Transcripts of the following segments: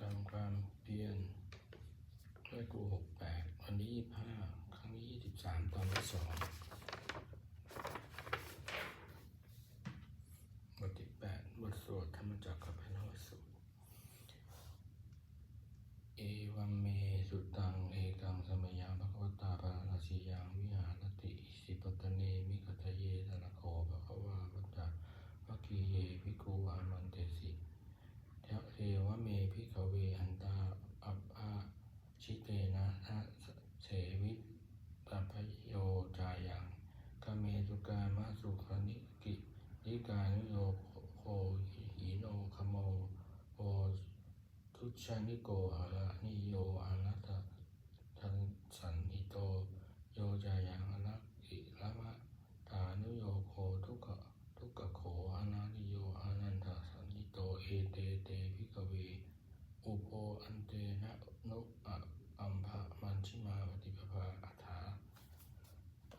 กรรมความเพียรด้วยกูหกแปดวันนี้ยี่ห้าครั้งยี่สิบสามตอนที่สองบทที่แปดบทสวดธรรมจักรกับพนวสูตรเอวัมเมสุตัง เอกังสมยังภควตาปาราสียังวิหารติอิสิปตเนมิกตเยตนะโคภควาวัตตาภคีเยภิกขุวามันเตสิ เทเทวะเมภิกเวอันตาอัปอาชิเตนะนะเสวิตพโยจายังกเมสุกามะสุขนิกินิกานุโยโคหิโนคโมโอทุชานิโกอาระนิโยอานัตทันสันนิโตโยจายังอนักอิละมะตานุโยโคทุกะทุกะโขอนานิโยอานันทสันนิโตเอเตเตพิกเวอุโพอันเตนะนุอะอัมภะมันชิมาปฏิปภาอัฏฐา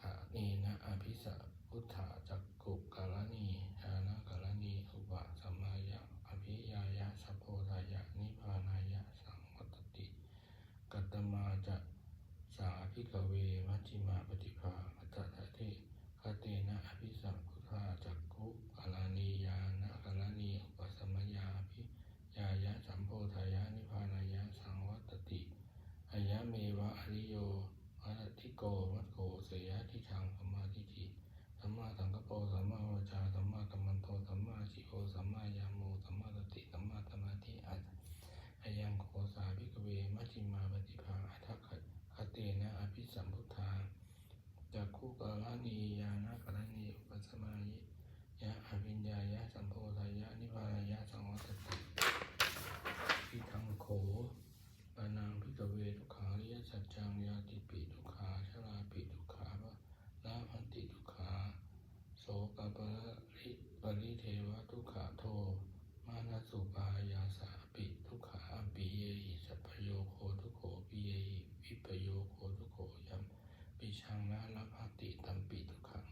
อะนีนะอภิสะพุทธาจักกุกาลนีญาณกาลนีอุปะสัมมายะอภิยายะสัพโพธายะนิพพานายะสังวัตติ กัตตมาจะ พิกเวมัชิมาปฏิภาอัตตะเทคาเตนะอภิสัมพุทธาจักขุกาลานียานะกาลานีอุปสัมยาภิยายะสัมโพธายะนิพานายะสังวัตติอายะเมวะอริโยอัตติโกมัตโกเสยะทิชังสัมมาทิฏฐิสัมมาสังกปรสัมมาวาจาสัมมากัมมันโตสัมมาชิโอสัมมายาโมสัมมาสติสัมมาสมาธิอัต อายังโคสาภิกเวมัชฌิมาปฏิภาอัตถคคเตนะอภิสัมพุทธาจักขุ นียานะกัลานีอุปสมายิยะอภิญญายะสัมโพธายะนิพพานยะสังวัตติทังโขปานังพิกเวทุกขาริยสัจจังยาติปิทุกขาชราปิทุกขาลาพันติทุกขาโสกปะริปริเทวทุกขาโท มานาสุปายาสาปิทุกขาปิเยหิสัพพโยโคทุกโขปิเยหิวิปโยโคทุกโขยัมปิชัง นะละภาติตัมปิทุกขัง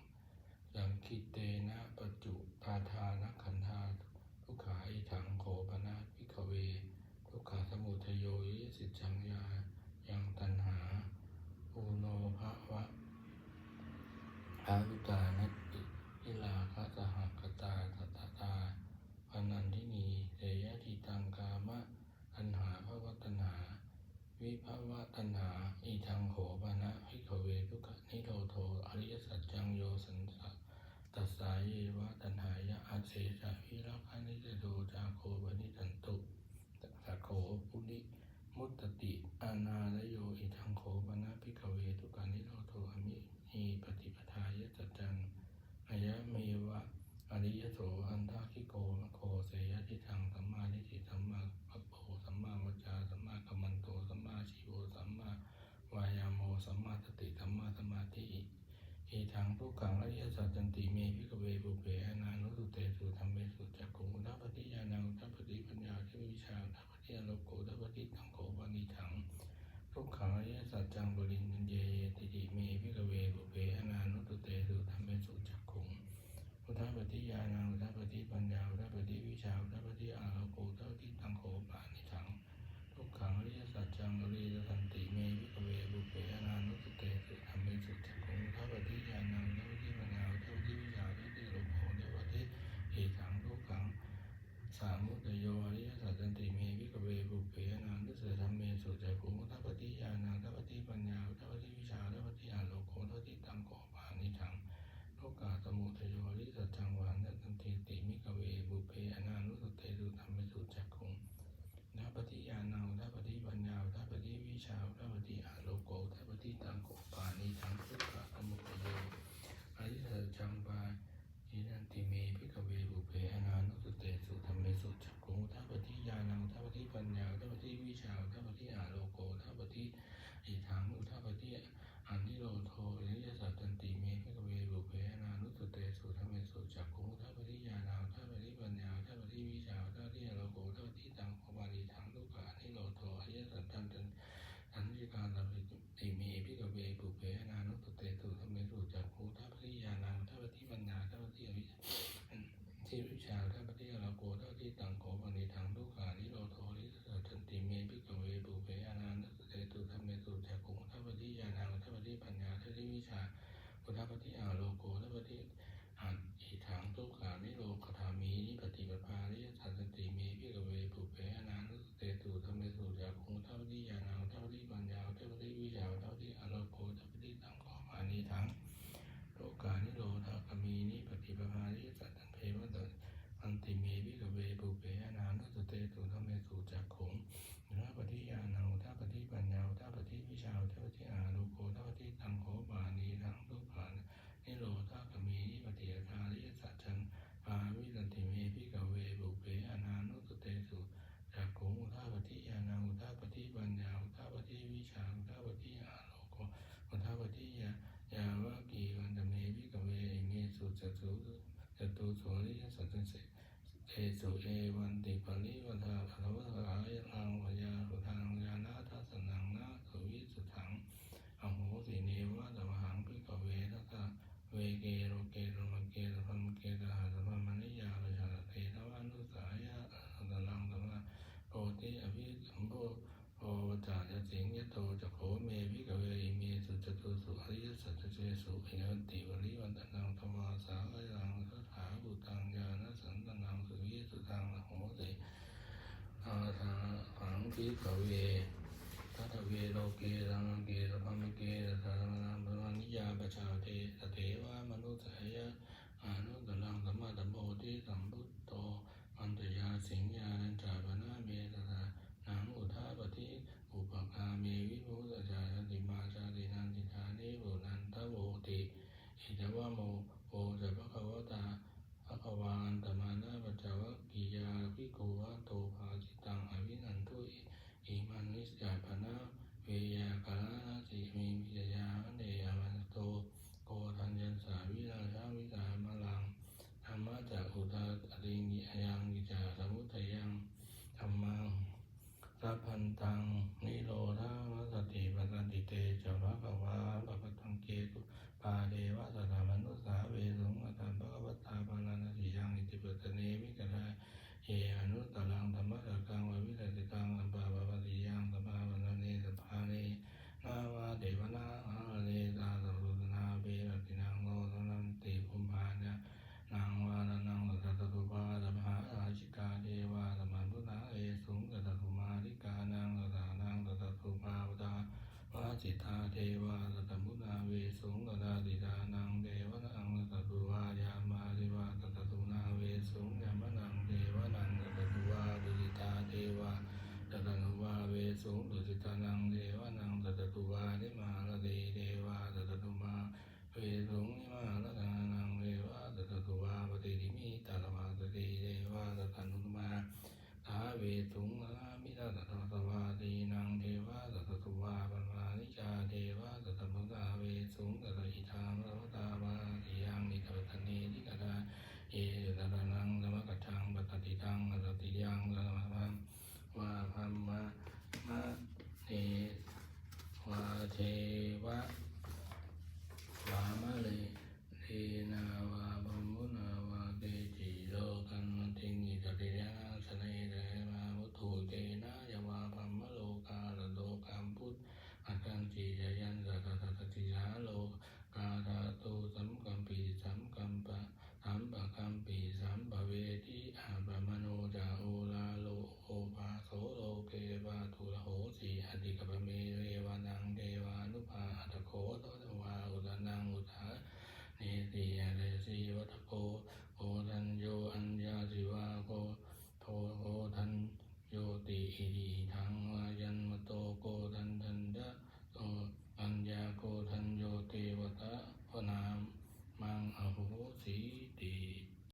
ยังคิเตนะปัจจุปาทานะขันธาทุกขาอิทังโขปนะพิกเว ทุกขาสมุทโยยิสิจังยายังตันหาปูโนภาวะอาวิตานัตติอิลาคาสหกตาตตาตาพนันทินีเสยทิตังกามะตัณหาภวตัณหา วิภวะตัณหาอีทังโขปนะพิกเวทุกขนิโรโทอริยสัจจังโยสันสะตัสสาเยวะตัณหายะอาเสสะวิรักขานิจโตจาโคปนิตันตุสะโขปุริมุตติอานาลโยอิทังโขปนะพิกเวทุกขนิโรโทอมิหีปฏิปทายะสัจจังอายะเมวะอริยโสอันทาคิโกมโคเสยทิทังสัมมาทิฏฐิสัมมาปัปโปสัมมาวจาสัมมากัมมันโตสัมมาชีโวสัมมาวายาโม สัมมาสติสัมมาสมาธิอิทังทุกขังอริยสัจจันติเมพิกเวบุเปอนานุสุเตสุธรรมเมสุจักขุอุทัปปิญาณังอุทัปปิปัญญาทิวิชาทัปปิอโลโกทัปปิตังโกปานิทังทุกขังอริยสัจจังบริณเยติติเมพิกเวบุเปอนานุสุเตสุธรรมเมสุจักขุอุทาปฏิญาณังอุทาปฏิปัญญาอุทาปฏิวิชาอุทาปฏิอาโลโกอุทาปฏิตังโขปานิทังทุกขังอริยสัจจังอริยสันติเมวิกเวบุเปอนานุสเตสุธรรมเมสุจักขุอุทาปฏิญาณังอุทาปฏิปัญญาอุทาปฏิวิชาอุทาปฏิโลโกอุทาปฏิเอตังทุกขังสา มุตโยอริยสัจจันติเมวิกเวบุเปอนานุสธรรมเมสุจักุมุทาปฏิญาณังทาปฏิปัญญาอุทาปฏิวิชาอุทาปฏิอาโลโกอุทาปฏิตังโข จัตุจัตุโสริยสัจจันสิเอสุเอวันติปริวัฏาภะวัฏาอายังวยาสุทังยานาทัสนังนาสุวิสุถังอโหสิเนวะตมหังพิกเวทัสเวเกโรเกโรมเกโรพมเกตหัสพมน สิงยโตจะโขเมวิกเวเมสุจตุสุอริยสัจเจสุเอวันติวริวันตังธรรมาสาวัลังสัทธาบุตังญาณสันตังสุวิสุตังโหติอาสาหังคิกเวทัตเวโลเกธรรมเกธรรมเกธรรมนังปานิยาปชาเทสเทวามนุสัยอนุตลังสัมมาตัมโพธิสัมพุตโตอันตยาสิงยาณจารวนาเมตตานังอุทา จิตาเทวาสัตมุนาเวสุงกนาดิต ทัสสะสวาตีนังเทวะสัสสุวาปัญญานิจาเทวะสัตสมุกาเวสุงสัสอิทามสัพตาวาติยังนิทัตันนิกตาเยตัตนังสมกัจฉังปตติทังสัตติยังสัมมาวาพัมมะมะเน